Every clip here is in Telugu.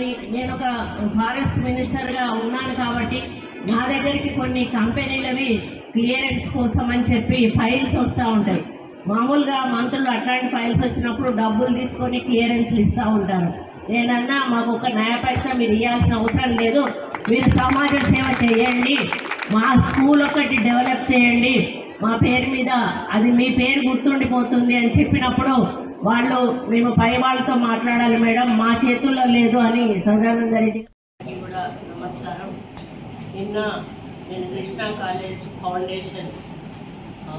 నేను ఒక ఫారెస్ట్ మినిస్టర్గా ఉన్నాను కాబట్టి నా దగ్గరికి కొన్ని కంపెనీలవి క్లియరెన్స్ కోసం అని చెప్పి ఫైల్స్ వస్తూ ఉంటాయి. మామూలుగా మంత్రులు అట్లాంటి ఫైల్స్ వచ్చినప్పుడు డబ్బులు తీసుకొని క్లియరెన్స్లు ఇస్తూ ఉంటారు. నేనన్నా మాకు ఒక న్యాయ మీరు ఇవ్వాల్సిన అవసరం లేదు. మీరు సమాజ సేవ చేయండి. మా స్కూల్ ఒకటి డెవలప్ చేయండి. మా పేరు మీద అది మీ పేరు గుర్తుండిపోతుంది అని చెప్పినప్పుడు వాళ్ళు మేము పై వాళ్ళతో మాట్లాడాలి మేడం. మా చేతుల్లో లేదు అని సదానంద రెడ్డి కూడా నమస్కారం. నిన్న నేను కృష్ణా కాలేజ్ ఫౌండేషన్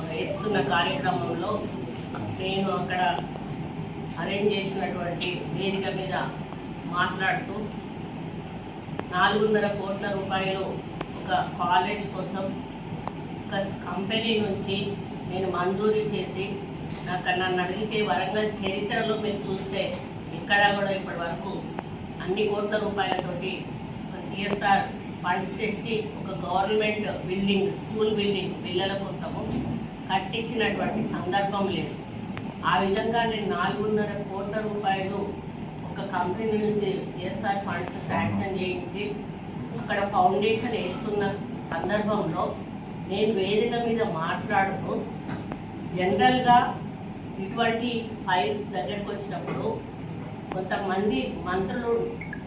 వేస్తున్న కార్యక్రమంలో నేను అక్కడ అరేంజ్ చేసినటువంటి వేదిక మీద మాట్లాడుతూ నాలుగున్నర కోట్ల రూపాయలు ఒక కాలేజ్ కోసం ఒక కంపెనీ నుంచి నేను మంజూరీ చేసి నాకు నన్ను అడిగితే వరంగల్ చరిత్రలో మీరు చూస్తే ఎక్కడా కూడా ఇప్పటి వరకు అన్ని కోట్ల రూపాయలతోటి ఒక సిఎస్ఆర్ ఫండ్స్ తెచ్చి ఒక గవర్నమెంట్ బిల్డింగ్ స్కూల్ బిల్డింగ్ పిల్లల కోసము కట్టించినటువంటి సందర్భం లేదు. ఆ విధంగా నేను నాలుగున్నర కోట్ల రూపాయలు ఒక కంపెనీ నుంచి సిఎస్ఆర్ ఫండ్స్ శాంక్షన్ చేయించి అక్కడ ఫౌండేషన్ వేస్తున్న సందర్భంలో నేను వేదిక మీద మాట్లాడుతూ జనరల్గా ఇటువంటి ఫైల్స్ దగ్గరకు వచ్చినప్పుడు కొంతమంది మంత్రులు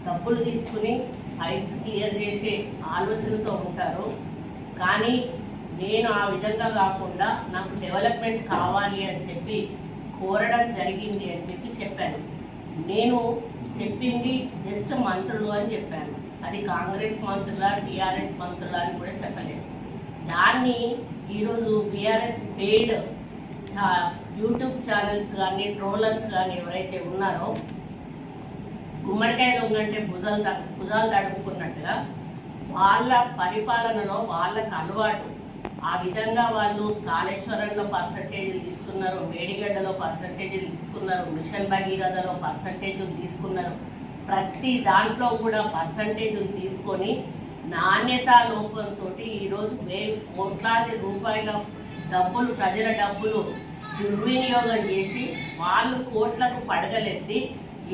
డబ్బులు తీసుకుని ఫైల్స్ క్లియర్ చేసే ఆలోచనతో ఉంటారు. కానీ నేను ఆ విధంగా కాకుండా నాకు డెవలప్మెంట్ కావాలి అని చెప్పి కోరడం జరిగింది అని చెప్పి చెప్పాను. నేను చెప్పింది జస్ట్ మంత్రులు అని చెప్పాను. అది కాంగ్రెస్ మంత్రుల టీఆర్ఎస్ మంత్రుల అని కూడా చెప్పలేదు. దాన్ని ఈరోజు బీఆర్ఎస్ పెయిడ్ యూట్యూబ్ ఛానల్స్ కానీ ట్రోలర్స్ కానీ ఎవరైతే ఉన్నారో గుమ్మడికాయ దొంగంటే భుజాలు తగ్గు భుజాలు తడుపుకున్నట్టుగా వాళ్ళ పరిపాలనలో వాళ్ళకు అలవాటు. ఆ విధంగా వాళ్ళు కాళేశ్వరంలో పర్సంటేజీలు తీసుకున్నారు మేడిగడ్డలో పర్సంటేజీలు తీసుకున్నారు మిషన్ భగీరథలో పర్సంటేజీలు తీసుకున్నారు. ప్రతి దాంట్లో కూడా పర్సంటేజీలు తీసుకొని నాణ్యత లోపంతో ఈరోజు వేలు కోట్లాది రూపాయల డబ్బులు ప్రజల డబ్బులు దుర్వినియోగం చేసి వాళ్ళు కోట్లకు పడగలెత్తి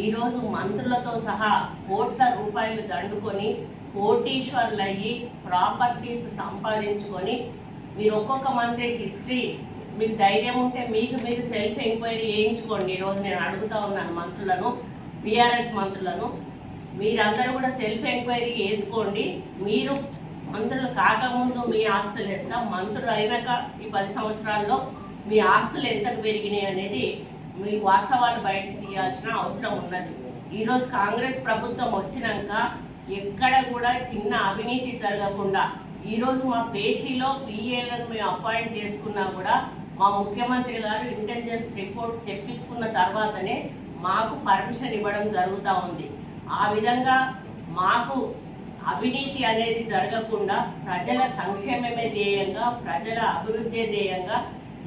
ఈరోజు మంత్రులతో సహా కోట్ల రూపాయలు దండుకొని కోటీశ్వర్లు అయ్యి ప్రాపర్టీస్ సంపాదించుకొని మీరు ఒక్కొక్క మంత్రి హిస్టరీ మీకు ధైర్యం ఉంటే మీకు మీరు సెల్ఫ్ ఎంక్వైరీ చేయించుకోండి. ఈరోజు నేను అడుగుతా ఉన్నాను మంత్రులను బీఆర్ఎస్ మంత్రులను. మీరందరూ కూడా సెల్ఫ్ ఎంక్వైరీ చేసుకోండి. మీరు మంత్రులు కాకముందు మీ ఆస్తులు ఎంత? మంత్రులు అయినాక ఈ పది సంవత్సరాల్లో మీ ఆస్తులు ఎంతకు పెరిగినాయి అనేది మీ వాస్తవాలు బయటకు తీయాల్సిన అవసరం ఉన్నది. ఈరోజు కాంగ్రెస్ ప్రభుత్వం వచ్చినాక ఎక్కడ కూడా చిన్న అవినీతి జరగకుండా ఈరోజు మా పేషీలో పిఏలను మేము అపాయింట్ చేసుకున్నా కూడా మా ముఖ్యమంత్రి గారు ఇంటెలిజెన్స్ రిపోర్ట్ తెప్పించుకున్న తర్వాతనే మాకు పర్మిషన్ ఇవ్వడం జరుగుతూ ఉంది. ఆ విధంగా మాకు అవినీతి అనేది జరగకుండా ప్రజల సంక్షేమమే ధ్యేయంగా ప్రజల అభివృద్ధి ధ్యేయంగా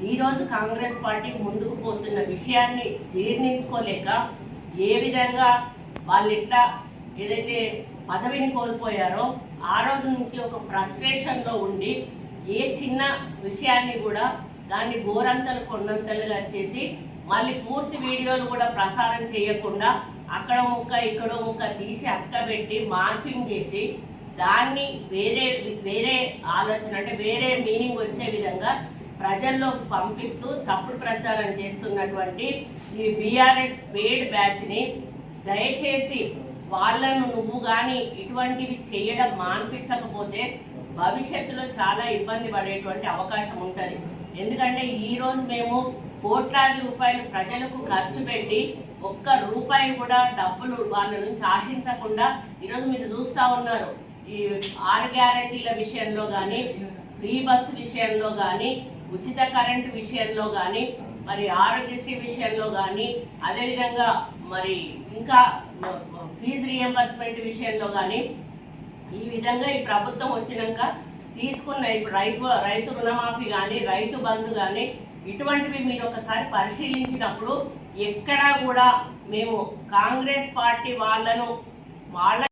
ఈరోజు కాంగ్రెస్ పార్టీ ముందుకు పోతున్న విషయాన్ని జీర్ణించుకోలేక ఏ విధంగా వాళ్ళిట్ట ఏదైతే పదవిని కోల్పోయారో ఆ రోజు నుంచి ఒక ఫ్రస్ట్రేషన్లో ఉండి ఏ చిన్న విషయాన్ని కూడా దాన్ని గోరంతలు కొండంతలుగా చేసి మళ్ళీ పూర్తి వీడియోలు కూడా ప్రసారం చేయకుండా అక్కడ ముక్క ఇక్కడ ముక్క తీసి అక్కబెట్టి మార్పింగ్ చేసి దాన్ని వేరే వేరే ఆలోచన అంటే వేరే మీనింగ్ వచ్చే విధంగా ప్రజల్లోకి పంపిస్తూ తప్పుడు ప్రచారం చేస్తున్నటువంటి ఈ బీఆర్ఎస్ పేడ్ బ్యాచ్ని దయచేసి వాళ్ళను నువ్వు కానీ ఇటువంటివి చేయడం మాన్పించకపోతే భవిష్యత్తులో చాలా ఇబ్బంది పడేటువంటి అవకాశం ఉంటుంది. ఎందుకంటే ఈరోజు మేము కోట్లాది రూపాయలు ప్రజలకు ఖర్చు పెట్టి ఒక్క రూపాయి కూడా డబ్బులు వాళ్ళ నుంచి ఆశించకుండా ఈరోజు మీరు చూస్తూ ఉన్నారు. ఈ ఆరు గ్యారంటీల విషయంలో కానీ ఫ్రీ బస్సు విషయంలో కానీ ఉచిత కరెంటు విషయంలో కానీ మరి ఆరోగ్యశ్రీ విషయంలో కానీ అదేవిధంగా మరి ఇంకా ఫీజు రియంబర్స్మెంట్ విషయంలో కానీ ఈ విధంగా ఈ ప్రభుత్వం వచ్చినాక తీసుకున్న ఇప్పుడు రైతు రైతు రుణమాఫీ కానీ రైతు బంధు కానీ ఇటువంటివి మీరు ఒకసారి పరిశీలించినప్పుడు ఎక్కడా కూడా మేము కాంగ్రెస్ పార్టీ వాళ్ళను వాళ్ళ